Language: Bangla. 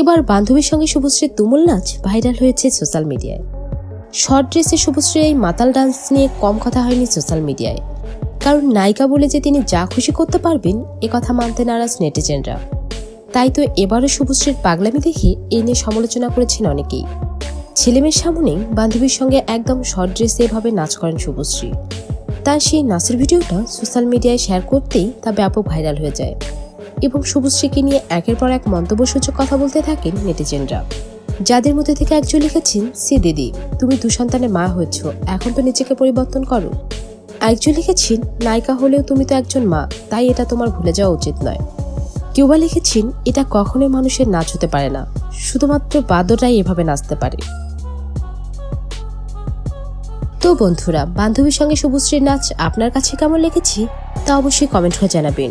এবার বান্ধবীর সঙ্গে শুভশ্রীর তুমুল নাচ ভাইরাল হয়েছে সোশ্যাল মিডিয়ায়। শর্ট ড্রেসে শুভশ্রীর এই মাতাল ডান্স নিয়ে কম কথা হয়নি সোশ্যাল মিডিয়ায়। কারণ নায়িকা বলে যে তিনি যা খুশি করতে পারবেন, এ কথা মানতে নারাজ নেটিজেনরা। তাই তো এবারও শুভশ্রীর পাগলামি দেখে এ নিয়ে সমালোচনা করেছেন অনেকেই। ছেলেমেয়ের সামনে বান্ধবীর সঙ্গে একদম শর্ট ড্রেসে এভাবে নাচ করেন শুভশ্রী। তার সেই নাচের ভিডিওটা সোশ্যাল মিডিয়ায় শেয়ার করতেই তা ব্যাপক ভাইরাল হয়ে যায়। এবং শুভশ্রীকে নিয়ে একের পর এক মন্তব্যসূচক কথা বলতে থাকেন নেটিজেনরা। যাদের মধ্যে থেকে একজন লিখেছেন, সি দিদি, তুমি দু সন্তানের মা হয়েছ, এখন তো নিজেকে পরিবর্তন করো। একজন লিখেছেন, নায়িকা হলেও তুমি তো একজন মা, তাই এটা তোমার ভুলে যাওয়া উচিত নয়। কেউ বা লিখেছেন, এটা কখনোই মানুষের নাচ হতে পারে না, শুধুমাত্র বাদ্যটাই এভাবে নাচতে পারে। তো বন্ধুরা, বান্ধবীর সঙ্গে শুভশ্রীর নাচ আপনার কাছে কেমন লেগেছে, তা অবশ্যই কমেন্ট করে জানাবেন।